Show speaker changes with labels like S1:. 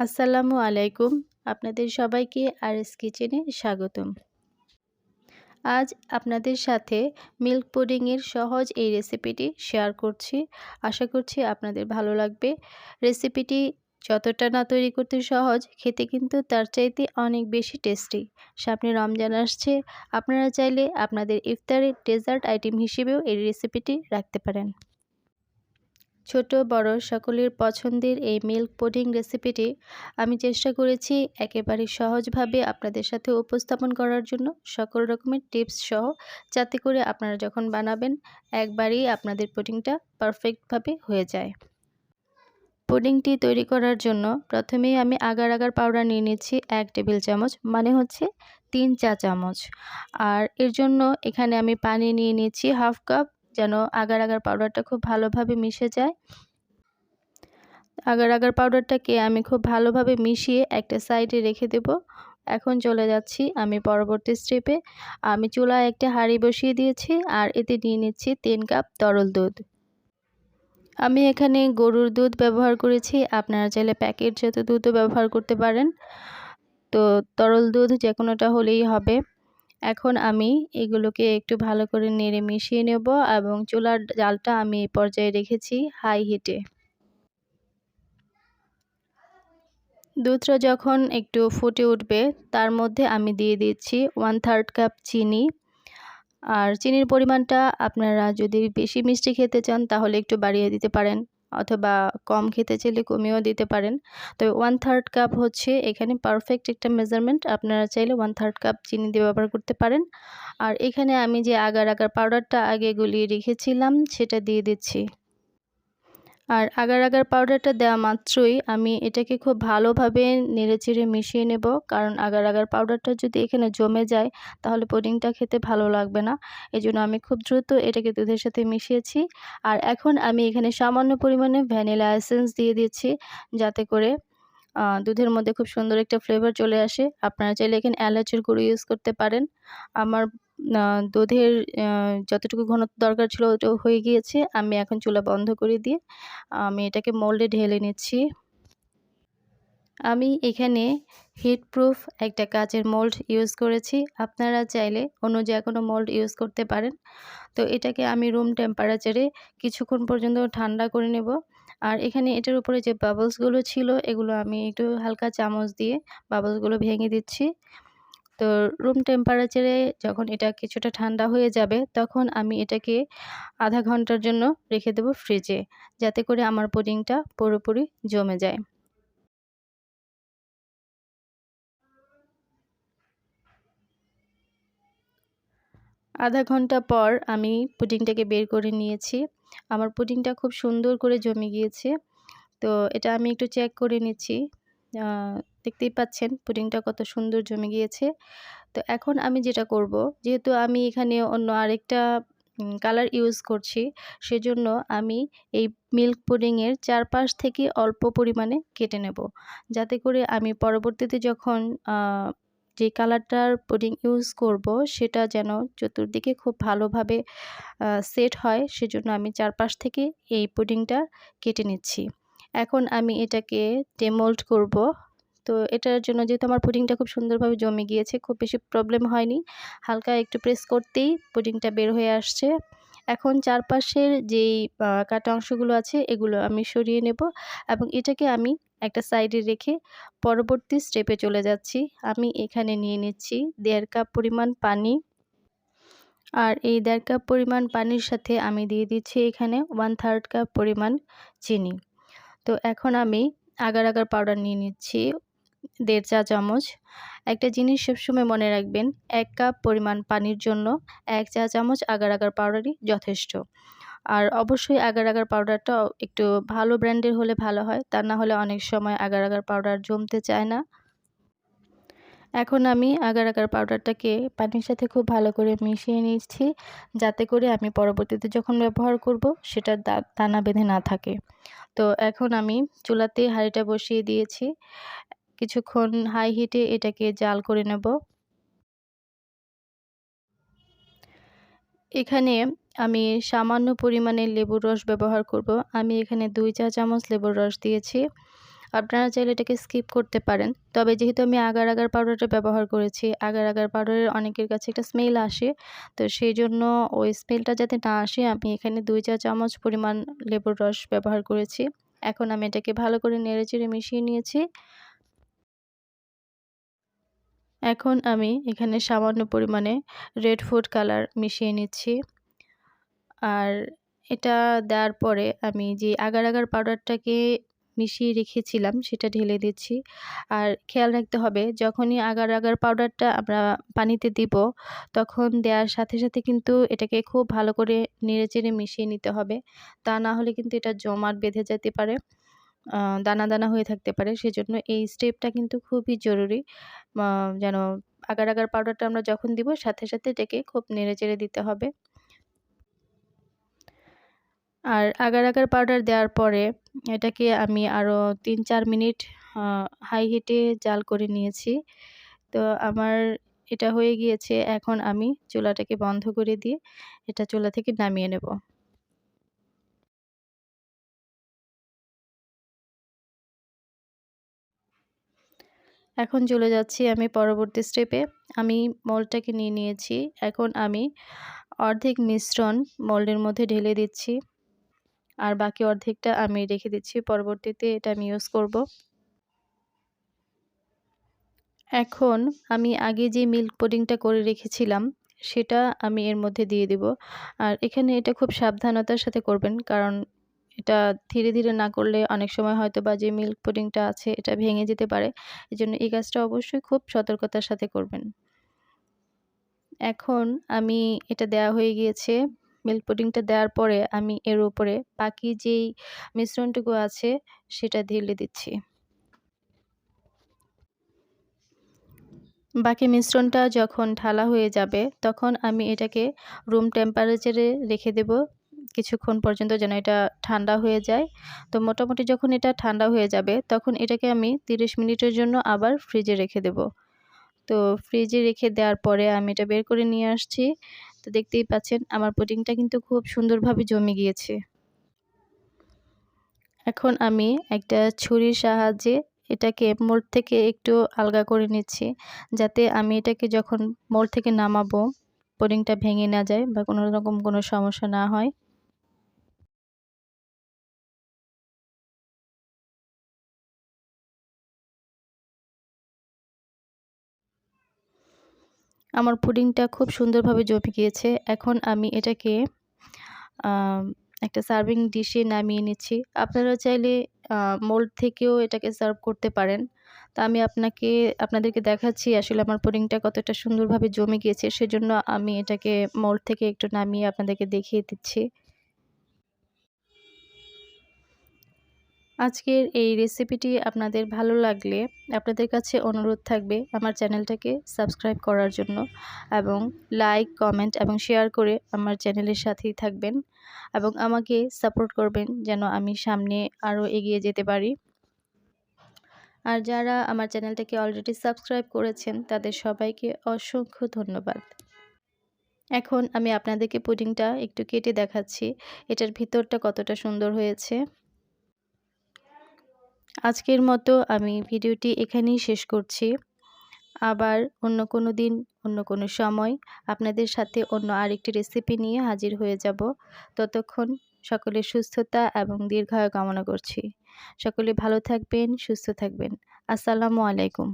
S1: আসসালামু আলাইকুম। আপনাদের সবাইকে আর এস কিচেনে স্বাগতম। আজ আপনাদের সাথে মিল্ক পুডিংয়ের সহজ এই রেসিপিটি শেয়ার করছি। আশা করছি আপনাদের ভালো লাগবে। রেসিপিটি যতটা না তৈরি করতে সহজ, খেতে কিন্তু তার চাইতে অনেক বেশি টেস্টি। সামনে রমজান আসছে। আপনারা চাইলে আপনাদের ইফতারের ডেজার্ট আইটেম হিসেবেও এই রেসিপিটি রাখতে পারেন। ছোট, বড় সকলের পছন্দের এই মিল্ক পুডিং রেসিপিটি আমি চেষ্টা করেছি একেবারে সহজভাবে আপনাদের সাথে উপস্থাপন করার জন্য। সকল রকমের টিপস সহ যাতে করে আপনারা যখন বানাবেন, একবারেই আপনাদের পুডিংটা পারফেক্টভাবে হয়ে যায়। পুডিংটি তৈরি করার জন্য প্রথমেই আমি আগার আগার পাউডার নিয়ে নিচ্ছি এক টেবিল চামচ মানে হচ্ছে তিন চা চামচ। আর এর জন্য এখানে আমি পানি নিয়ে নিচ্ছি হাফ কাপ যেন আগার আগার পাউডারটা খুব ভালোভাবে মিশে যায়। আগার আগার পাউডারটাকে আমি খুব ভালোভাবে মিশিয়ে একটা সাইডে রেখে দেব। এখন চলে যাচ্ছি আমি পরবর্তী স্টেপে আমি চুলায় একটা হাঁড়ি বসিয়ে দিয়েছি আর এতে নিয়ে নিচ্ছি তিন কাপ তরল দুধ। আমি এখানে গরুর দুধ ব্যবহার করেছি, আপনারা চাইলে প্যাকেট যত দুধও ব্যবহার করতে পারেন। তো তরল দুধ যে কোনোটা হলেই হবে। এখন আমি এগুলোকে একটু ভালো করে নেড়ে মিশিয়ে নেব এবং চুলার জালটা আমি এই পর্যায়ে রেখেছি হাই হিটে। দুধটা যখন একটু ফুটে উঠবে, তার মধ্যে আমি দিয়ে দিচ্ছি ওয়ান থার্ড কাপ চিনি। আর চিনির পরিমাণটা আপনারা যদি বেশি মিষ্টি খেতে চান, তাহলে একটু বাড়িয়ে দিতে পারেন। অথবা কম খেতে চাইলে কমিয়েও দিতে পারেন। তবে ওয়ান থার্ড কাপ হচ্ছে এখানে পারফেক্ট একটা মেজারমেন্ট আপনারা চাইলে ওয়ান থার্ড কাপ চিনি দিয়ে ব্যবহার করতে পারেন। আর এখানে আমি যে আগার আগার পাউডারটা আগে গুলিয়ে রেখেছিলাম, সেটা দিয়ে দিচ্ছি। আর আগার আগার পাউডারটা দেওয়া মাত্রই আমি এটাকে খুব ভালোভাবে নেড়েচেড়ে মিশিয়ে নেব। কারণ আগার আগার পাউডারটা যদি এখানে জমে যায়, তাহলে পুডিংটা খেতে ভালো লাগবে না। এই আমি খুব দ্রুত এটাকে দুধের সাথে মিশিয়েছি। আর এখন আমি এখানে সামান্য পরিমাণে ভ্যানিলা এসেন্স দিয়ে দিচ্ছি, যাতে করে দুধের মধ্যে খুব সুন্দর একটা ফ্লেভার চলে আসে। আপনারা চাইলে এখানে এলাচের গুঁড়ো ইউজ করতে পারেন। আমার দুধের যতটুকু ঘনত্ব দরকার ছিল হয়ে গিয়েছে। আমি এখন চুলা বন্ধ করে দিয়ে, আমি এটাকে মোল্ডে ঢেলে নিচ্ছি। আমি এখানে হিটপ্রুফ একটা কাচের মোল্ড ইউজ করেছি। আপনারা চাইলে অন্য যে কোনো মোল্ড ইউজ করতে পারেন। তো এটাকে আমি রুম টেম্পারেচারে কিছুক্ষণ পর্যন্ত ঠান্ডা করে নেব। আর এখানে এটার উপরে যে বাবলসগুলো ছিল, এগুলো আমি একটু হালকা চামচ দিয়ে বাবলসগুলো ভেঙে দিচ্ছি। তো রুম টেম্পারেচারে যখন এটা কিছুটা ঠান্ডা হয়ে যাবে, তখন আমি এটাকে আধা ঘণ্টার জন্য রেখে দেবো ফ্রিজে যাতে করে আমার পুডিংটা পুরোপুরি জমে যায়। আধা ঘণ্টা পর আমি পুডিংটাকে বের করে নিয়েছি। আমার পুডিংটা খুব সুন্দর করে জমে গিয়েছে। তো এটা আমি একটু চেক করে নিচ্ছি। দেখতেই পাচ্ছেন পুডিংটা কত সুন্দর জমে গিয়েছে। তো এখন আমি যেটা করব, যেহেতু আমি এখানে অন্য আরেকটা কালার ইউজ করছি, সেজন্য আমি এই মিল্ক পুডিংয়ের চারপাশ থেকে অল্প পরিমাণে কেটে নেব। যাতে করে আমি পরবর্তীতে যখন যে কালারটার পুডিং ইউজ করব, সেটা যেন চতুর্দিকে খুব ভালোভাবে সেট হয়, সেজন্য আমি চারপাশ থেকে এই পুডিংটা কেটে নিচ্ছি। এখন আমি এটাকে ডেমোল্ড করব। তো এটার জন্য যেহেতু আমার পুডিংটা খুব সুন্দরভাবে জমে গিয়েছে, খুব বেশি প্রবলেম হয়নি। হালকা একটু প্রেস করতেই পুডিংটা বের হয়ে আসছে। এখন চারপাশের যেই কাটা অংশগুলো আছে, এগুলো আমি সরিয়ে নেব এবং এটাকে আমি একটা সাইডে রেখে পরবর্তী স্টেপে চলে যাচ্ছি। আমি এখানে নিয়ে নিচ্ছি দেড় কাপ পরিমাণ পানি। আর এই দেড় কাপ পরিমাণ পানির সাথে আমি দিয়ে দিচ্ছি এখানে ওয়ান থার্ড কাপ পরিমাণ চিনি। তো এখন আমি আগার আগার পাউডার নিয়ে নিচ্ছি। দেড় চা চামচ। একটা জিনিস সবসময় মনে রাখবেন, এক কাপ পরিমাণ পানির জন্য এক চা চামচ আগার আগার পাউডারই যথেষ্ট। আর অবশ্যই আগার আগার পাউডারটা একটু ভালো ব্র্যান্ডের হলে ভালো হয়, তা না হলে অনেক সময় আগার আগার পাউডার জমতে চায় না। এখন আমি আগার আগার পাউডারটাকে পানির সাথে খুব ভালো করে মিশিয়ে নিচ্ছি যাতে করে আমি পরবর্তীতে যখন ব্যবহার করব সেটা দানা বেঁধে না থাকে। তো এখন আমি চুলাতে হাঁড়িটা বসিয়ে দিয়েছি। কিছুক্ষণ হাই হিটে এটাকে জাল করে নেব। এখানে আমি সামান্য পরিমাণে লেবুর রস ব্যবহার করব। আমি এখানে দুই চা চামচ লেবুর রস দিয়েছি। আপনারা চাইলে এটাকে স্কিপ করতে পারেন। তবে যেহেতু আমি আগার আগার পাউডারটা ব্যবহার করেছি, আগার আগার পাউডারের অনেকের কাছে একটা স্মেল আসে, তো সেই জন্য ওই স্মেলটা যাতে না আসে, আমি এখানে দুই চা চামচ পরিমাণ লেবুর রস ব্যবহার করেছি। এখন আমি এটাকে ভালো করে নেড়ে চেড়ে মিশিয়ে নিয়েছি। এখন আমি এখানে সামান্য পরিমাণে রেড ফুড কালার মিশিয়ে নিচ্ছি। আর এটা দেওয়ার পরে আমি যে আগার আগার পাউডারটাকে মিশিয়ে রেখেছিলাম সেটা ঢেলে দিচ্ছি। আর খেয়াল রাখতে হবে, যখনই আগার আগার পাউডারটা আমরা পানিতে দিব, তখন দেওয়ার সাথে সাথে কিন্তু এটাকে খুব ভালো করে নেড়ে চেড়ে মিশিয়ে নিতে হবে। তা না হলে কিন্তু এটা জমাট বেঁধে যেতে পারে। দানা দানা হয়ে থাকতে পারে। সেজন্য এই স্টেপটা কিন্তু খুবই জরুরি। যেন আগার আগার পাউডারটা আমরা যখন দিব, সাথে সাথে এটাকে খুব নেড়ে চেড়ে দিতে হবে। আর আগার আগার পাউডার দেওয়ার পরে এটাকে আমি আরও তিন চার মিনিট হাই হিটে জাল করে নিয়েছি। তো আমার এটা হয়ে গিয়েছে। এখন আমি চুলাটাকে বন্ধ করে দিয়ে এটা চুলা থেকে নামিয়ে নেব। এখন চলে যাচ্ছি আমি পরবর্তী স্টেপে আমি মলটাকে নিয়ে নিয়েছি। এখন আমি অর্ধেক মিশ্রণ মল্ডের মধ্যে ঢেলে দিচ্ছি। আর বাকি অর্ধেকটা আমি রেখে দিচ্ছি। পরবর্তীতে এটা আমি ইউজ করব। এখন আমি আগে যে মিল্ক পুডিংটা করে রেখেছিলাম, সেটা আমি এর মধ্যে দিয়ে দিব। আর এখানে এটা খুব সাবধানতার সাথে করবেন। কারণ এটা ধীরে ধীরে না করলে অনেক সময় হয়তো বা যে মিল্ক পুডিংটা আছে এটা ভেঙে যেতে পারে। এই জন্য এই কাজটা অবশ্যই খুব সতর্কতার সাথে করবেন। এখন আমি এটা দেয়া হয়ে গিয়েছে। মিল্ক পুডিংটা দেওয়ার পরে আমি এর উপরে বাকি যেই মিশ্রণটুকু আছে সেটা ঢেলে দিচ্ছি। বাকি মিশ্রণটা যখন ঢালা হয়ে যাবে তখন আমি এটাকে রুম টেম্পারেচারে রেখে দেব। কিছুক্ষণ পর্যন্ত যেন এটা ঠান্ডা হয়ে যায়। তো মোটামুটি যখন এটা ঠান্ডা হয়ে যাবে, তখন এটাকে আমি 30 মিনিটের জন্য আবার ফ্রিজে রেখে দেব। তো ফ্রিজে রেখে দেওয়ার পরে আমি এটা বের করে নিয়ে আসছি। তো দেখতেই পাচ্ছেন, আমার পুডিংটা কিন্তু খুব সুন্দরভাবে জমে গিয়েছে। এখন আমি একটা ছুরির সাহায্যে এটাকে মোড় থেকে একটু আলগা করে নিচ্ছি, যাতে আমি এটাকে যখন মোড় থেকে নামাবো পুডিংটা ভেঙে না যায় বা কোনো রকম কোনো সমস্যা না হয়। আমার পুডিংটা খুব সুন্দরভাবে জমে গিয়েছে। এখন আমি এটাকে একটা সার্ভিং ডিশে নামিয়ে নিচ্ছি। আপনারা চাইলে মোল্ড থেকেও এটাকে সার্ভ করতে পারেন। তা আমি আপনাকে, আপনাদেরকে দেখাচ্ছি আসলে আমার পুডিংটা কতটা সুন্দরভাবে জমে গিয়েছে। সেজন্য আমি এটাকে মোল্ড থেকে একটু নামিয়ে আপনাদেরকে দেখিয়ে দিচ্ছি। আজকের এই রেসিপিটি আপনাদের ভালো লাগলে আপনাদের কাছে অনুরোধ থাকবে আমার চ্যানেলটাকে সাবস্ক্রাইব করার জন্য এবং লাইক কমেন্ট এবং শেয়ার করে আমার চ্যানেলের সাথেই থাকবেন এবং আমাকে সাপোর্ট করবেন যেন আমি সামনে আরও এগিয়ে যেতে পারি। আর যারা আমার চ্যানেলটাকে অলরেডি সাবস্ক্রাইব করেছেন তাদের সবাইকে অসংখ্য ধন্যবাদ। এখন আমি আপনাদেরকে পুডিংটা একটু কেটে দেখাচ্ছি। এটার ভিতরটা কতটা সুন্দর হয়েছে। আজকের মতো আমি ভিডিওটি এখানেই শেষ করছি। আবার অন্য কোনো দিন, অন্য কোনো সময় আপনাদের সাথে অন্য আরেকটি রেসিপি নিয়ে হাজির হয়ে যাব। ততক্ষণ সকলের সুস্থতা এবং দীর্ঘায়ু কামনা করছি। সকলে ভালো থাকবেন, সুস্থ থাকবেন। আসসালামু আলাইকুম।